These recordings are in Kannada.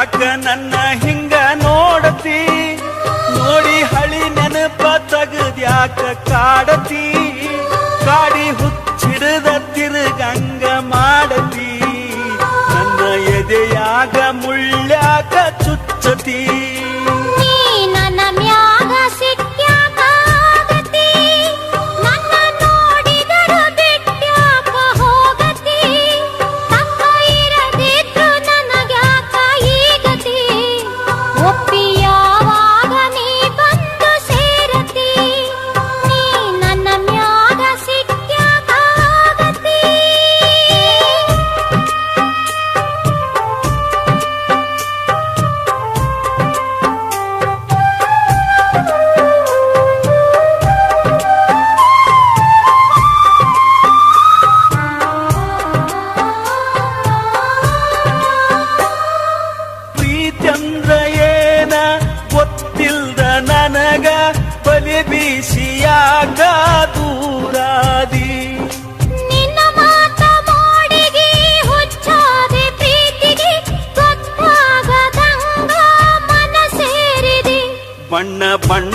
ಯಾಕ ನನ್ನ ಹಿಂಗ ನೋಡತಿ. ನೋಡಿ ಹಳಿ ನೆನಪ ತಗದ್ಯಾಕ ಕಾಡತಿ. ಕಾಡಿ ಹುಚ್ಚಿಡದ ತಿರುಗಂಗ ಮಾಡತಿ. ನನ್ನ ಎದೆಯಾಗ ಮುಳ್ಳ್ಯಾಕ ಚುಚ್ಚತಿ.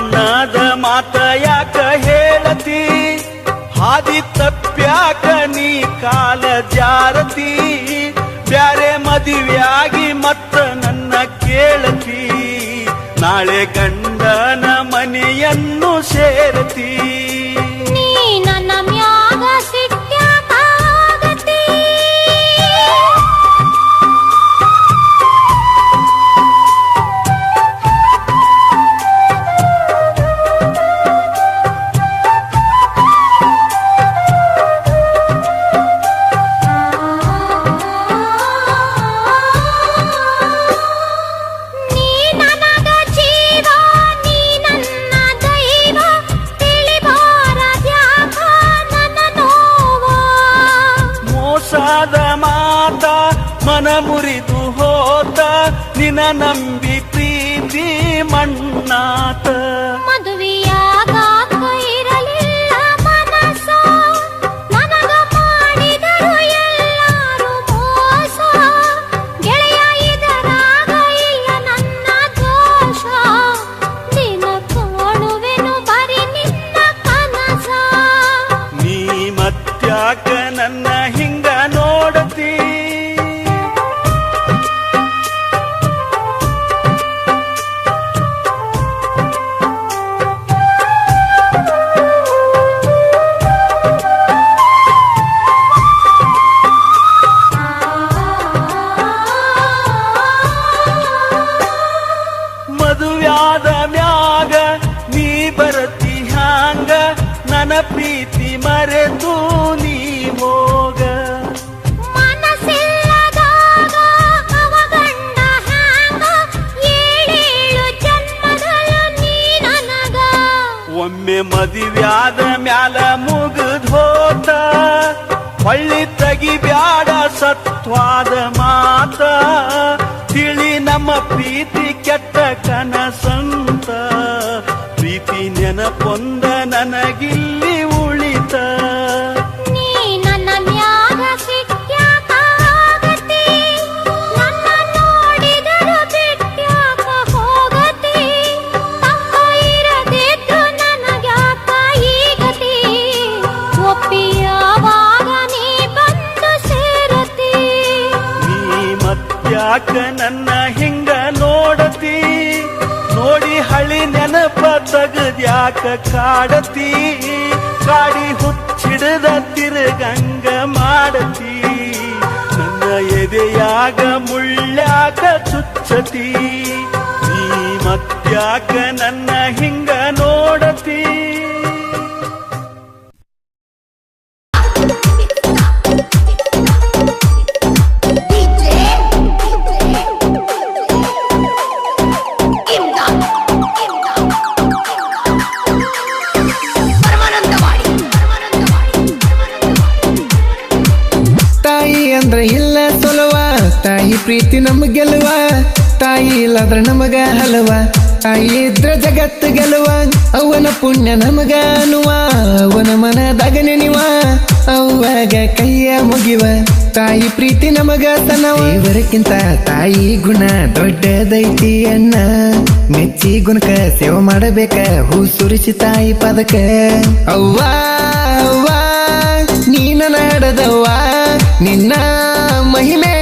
ಬಣ್ಣದ ಮಾತ ಯಾಕ ಹೇಳತಿ? ಹಾದಿ ತಪ್ಪ್ಯಾಕ ನೀ ಕಾಲ ಜಾರತಿ? ಬ್ಯಾರೆ ಮದುವೆಯಾಗಿ ಮತ್ತ ನನ್ನ ಕೇಳತಿ? ನಾಳೆ ಗಂಡನ ಮನೆಯನ್ನು ಸೇರತಿ? ಮೋಸದ ಮಾತ ಮನ ಮುರಿದು ಹೋತ ನಿನ ನಂಬಿ ಪ್ರೀತಿ ಮಣ್ಣಾತ. ಹಿಂಗ ನೋಡತಿ. ಮದುವ್ಯಾದ ಮ್ಯಾಗ ನೀ ಬರತಿ ಹ್ಯಾಂಗ? ನನ್ನ ಪ್ರೀತಿ ಮರೆತು ನೀ ಹೋಗ. ಮದುವ್ಯಾದ ಮ್ಯಾಲ ಮುಗಿದ್ ಹೋತ? ಹೊಳ್ಳಿ ತೆಗಿಬ್ಯಾಡ ಸತ್ವಾದ ಮಾತ. ತಿಳಿ ನಮ್ಮ ಪ್ರೀತಿ ಕೆಟ್ಟ ಕನಸಂತ ಮತ್ಯಾಕ ನನ್ನ ಹಿಂಗ ನೋಡತಿ. ನೋಡಿ ಹಳಿ ನೆನಪ ತಗದ್ಯಾಕ ಕಾಡತಿ. ಕಾಡಿ ಹುಚ್ಚಿಡದ ತಿರುಗಂಗ ಮಾಡತಿ. ನನ್ನ ಎದೆಯಾಗ ಮುಳ್ಳ್ಯಾಕ ಚುಚ್ಚತಿ. ಈ ಮತ್ಯಾಕ ನನ್ನ ಹಿಂಗ ತಾಯಿ ಪ್ರೀತಿ ನಮ್ ಗೆಲುವ, ತಾಯಿ ಇಲ್ಲದ್ರ ನಮಗ ಹಲವ. ತಾಯಿ ಇದ್ರ ಜಗತ್ತು ಗೆಲುವ ಅವನ ಪುಣ್ಯ ನಮಗ ಅನುವ ಅವನ ಮನದಾಗ ನೆನಿವ ಅವಾಗ ಕೈಯ ಮುಗಿವ. ತಾಯಿ ಪ್ರೀತಿ ನಮಗ ತನವ. ಇವರಕ್ಕಿಂತ ತಾಯಿ ಗುಣ ದೊಡ್ಡದೈತಿ ಅನ್ನ ಮೆಚ್ಚಿ ಗುಣಕ ಸೇವ ಮಾಡಬೇಕ ಹೂ ಸುರಿಸಿ ತಾಯಿ ಪದಕ. ಅವ್ವ ಅವ್ವ, ನೀನ ನಾಡದವ್ವ, ನಿನ್ನ ಮಹಿಮೆ